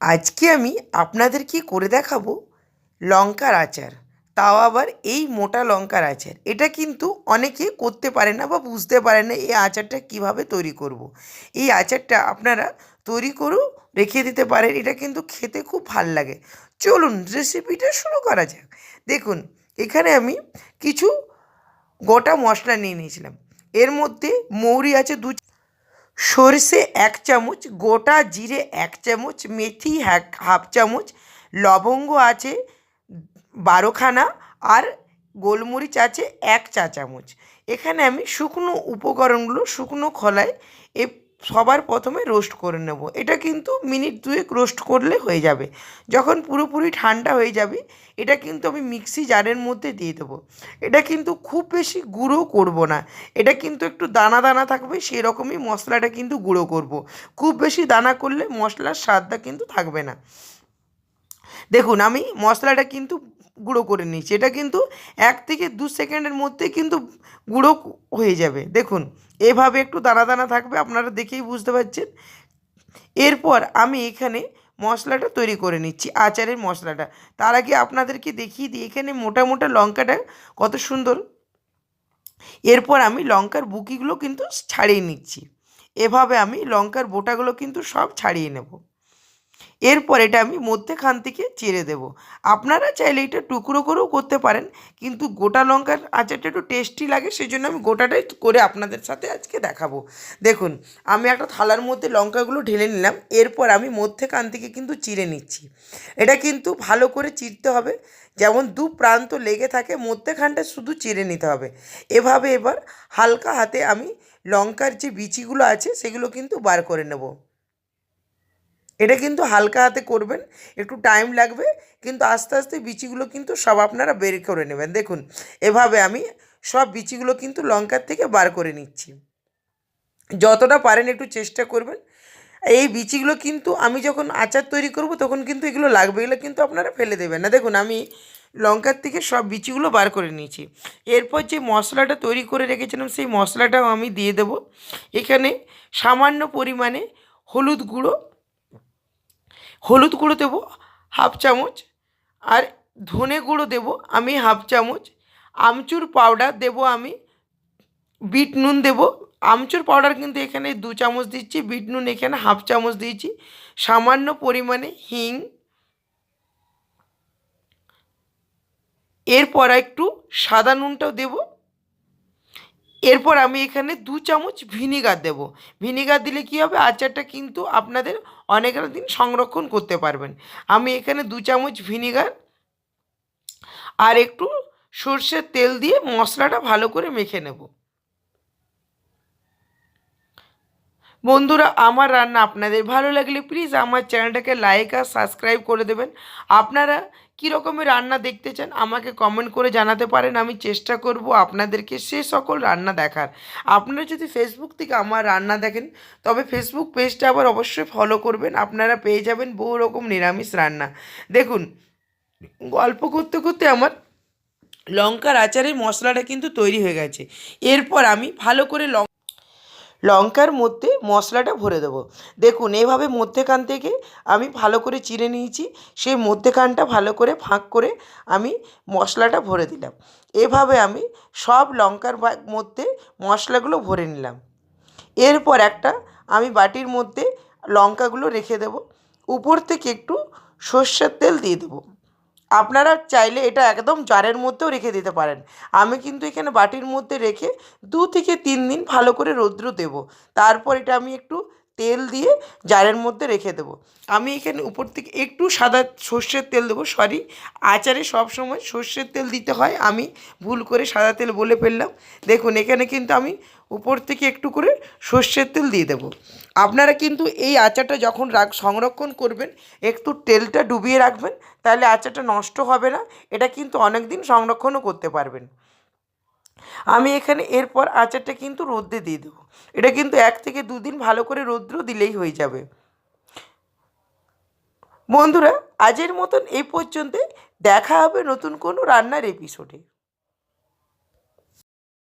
আজকে আমি আপনাদের কি করে দেখাবো লঙ্কার আচার। তাও আবার এই মোটা লঙ্কার আচার। এটা কিন্তু অনেকে করতে পারে না বা বুঝতে পারে না এই আচারটা কীভাবে তৈরি করব। এই আচারটা আপনারা তৈরি করেও রেখে দিতে পারেন। এটা কিন্তু খেতে খুব ভালো লাগে। চলুন রেসিপিটা শুরু করা যাক। দেখুন, এখানে আমি কিছু গোটা মশলা নিয়ে নিয়েছিলাম। এর মধ্যে মৌরি আছে দু সরষে এক চামচ, গোটা জিরে এক চামচ, মেথি হাফ চামচ, লবঙ্গ আছে বারোখানা আর গোলমরিচ আছে এক চা চামচ। এখানে আমি শুকনো উপকরণগুলো, শুকনো খোলায় এ সবার প্রথমে রোস্ট করে নেব। এটা কিন্তু মিনিট দুয়েক রোস্ট করলে হয়ে যাবে। যখন পুরোপুরি ঠান্ডা হয়ে যাবে, এটা কিন্তু আমি মিক্সি জারের মধ্যে দিয়ে দেবো। এটা কিন্তু খুব বেশি গুঁড়ো করব না। এটা কিন্তু একটু দানা দানা থাকবে, সেরকমই মশলাটা কিন্তু গুঁড়ো করব। খুব বেশি দানা করলে মশলার স্বাদটা কিন্তু থাকবে না। দেখুন, আমি মশলাটা কিন্তু গুঁড়ো করে নিয়েছি এটা কিন্তু এক থেকে দু সেকেন্ডের মধ্যে কিন্তু গুঁড়ো হয়ে যাবে। দেখুন, এভাবে একটু দানা দানা থাকবে, আপনারা দেখেই বুঝতে পারছেন। এরপর আমি এখানে মশলাটা তৈরি করে নিচ্ছি, আচারের মশলাটা। তার আগে আপনাদেরকে দেখিয়ে দিই, এখানে মোটা মোটা লঙ্কাটা কত সুন্দর। এরপর আমি লঙ্কার বুকিগুলো কিন্তু ছাড়িয়ে নিচ্ছি। এভাবে আমি লঙ্কার বোটাগুলো কিন্তু সব ছাড়িয়ে নেব। এরপর এটা আমি মধ্যেখান থেকে চিরে দেব। আপনারা চাইলে এটা টুকরো করেও করতে পারেন, কিন্তু গোটা লঙ্কার আচারটা একটু টেস্টি লাগে সেই জন্য আমি গোটাটাই করে আপনাদের সাথে আজকে দেখাবো। দেখুন, আমি একটা থালার মধ্যে লঙ্কাগুলো ঢেলে নিলাম, এরপর আমি মধ্যেখান থেকে কিন্তু চিরে নিচ্ছি। এটা কিন্তু ভালো করে চিরতে হবে, যেমন দু প্রান্ত লেগে থাকে, মধ্যেখানটা শুধু চিরে নিতে হবে। এভাবে এবার হালকা হাতে আমি লঙ্কার যে বিচিগুলো আছে, সেগুলো কিন্তু বার করে নেব। এটা কিন্তু হালকা হাতে করবেন, একটু টাইম লাগবে, কিন্তু আস্তে আস্তে বিচিগুলো কিন্তু সব আপনারা বের করে নেবেন। দেখুন, এভাবে আমি সব বিচিগুলো কিন্তু লঙ্কার থেকে বার করে নিচ্ছি। যতটা পারেন একটু চেষ্টা করবেন। এই বিচিগুলো কিন্তু আমি যখন আচার তৈরি করব, তখন কিন্তু এগুলো লাগবে, এগুলো কিন্তু আপনারা ফেলে দেবেন না। দেখুন, আমি লঙ্কার থেকে সব বিচিগুলো বার করে নিয়েছি। এরপর যে মশলাটা তৈরি করে রেখেছিলাম, সেই মশলাটাও আমি দিয়ে দেব। এখানে সামান্য পরিমাণে হলুদ গুঁড়ো হলুদ গুঁড়ো দেবো, হাফ চামচ, আর ধনে গুঁড়ো দেবো আমি হাফ চামচ, আমচুর পাউডার দেবো আমি, বিট নুন দেবো, আমচুর পাউডার কিন্তু এখানে দু চামচ দিচ্ছি, বিট নুন এখানে হাফ চামচ দিয়েছি, সামান্য পরিমাণে হিং, এরপর একটু সাদা নুনটাও দেবো এরপর আমি এখানে দু চামচ ভিনিগার দেব। ভিনিগার দিলে কি হবে? আচারটা কিন্তু আপনাদের অনেক দিন সংরক্ষণ করতে পারবেন। আমি এখানে দু চামচ ভিনিগার আর একটু সর্ষের তেল দিয়ে মশলাটা ভালো করে মেখে নেব। বন্ধুরা, আমার রান্না আপনাদের ভালো লাগলে প্লিজ আমার চ্যানেলটাকে লাইক আর সাবস্ক্রাইব করে দেবেন। আপনারা কী রকমের রান্না দেখতে চান আমাকে কমেন্ট করে জানাতে পারেন, আমি চেষ্টা করব আপনাদেরকে সে সকল রান্না দেখার। আপনারা যদি ফেসবুক থেকে আমার রান্না দেখেন, তবে ফেসবুক পেজটা আবার অবশ্যই ফলো করবেন, আপনারা পেয়ে যাবেন বহু রকম নিরামিষ রান্না। দেখুন, গল্প করতে করতে আমার লঙ্কার আচারের মশলাটা কিন্তু তৈরি হয়ে গেছে। এরপর আমি ভালো করে লঙ্কা লঙ্কার মধ্যে মশলাটা ভরে দেবো। দেখুন, এভাবে মধ্যেখান থেকে আমি ভালো করে চিড়ে নিয়েছি, সেই মধ্যেখানটা ভালো করে ফাঁক করে আমি মশলাটা ভরে দিলাম। এভাবে আমি সব লঙ্কার মধ্যে মশলাগুলো ভরে নিলাম। এরপর একটা আমি বাটির মধ্যে লঙ্কাগুলো রেখে দেবো। উপর থেকে একটু সর্ষের তেল দিয়ে দেবো। আপনারা চাইলে এটা একদম জারের মধ্যেও রেখে দিতে পারেন। আমি কিন্তু এখানে বাটির মধ্যে রেখে দু থেকে তিন দিন ভালো করে রৌদ্র দেবো। তারপর এটা আমি একটু তেল দিয়ে জারের মধ্যে রেখে দেবো। আমি এখানে উপর থেকে একটু সাদা সর্ষের তেল দেবো সরি আচারে সব সময় সর্ষের তেল দিতে হয়। আমি ভুল করে সাদা তেল বলে ফেললাম। দেখুন, এখানে কিন্তু আমি উপর থেকে একটু করে সর্ষের তেল দিয়ে দেবো। আপনারা কিন্তু এই আচারটা যখন রাখ, সংরক্ষণ করবেন, একটু তেলটা ডুবিয়ে রাখবেন, তাহলে আচারটা নষ্ট হবে না। এটা কিন্তু অনেক দিন সংরক্ষণও করতে পারবেন। আমি এখানে এরপর আচারটা কিন্তু রোদ্রে দিয়ে দেবো। এটা কিন্তু এক থেকে দুদিন ভালো করে রৌদ্র দিলেই হয়ে যাবে। বন্ধুরা, আজের মতন এই পর্যন্ত দেখা হবে নতুন কোনো রান্নার এপিসোডে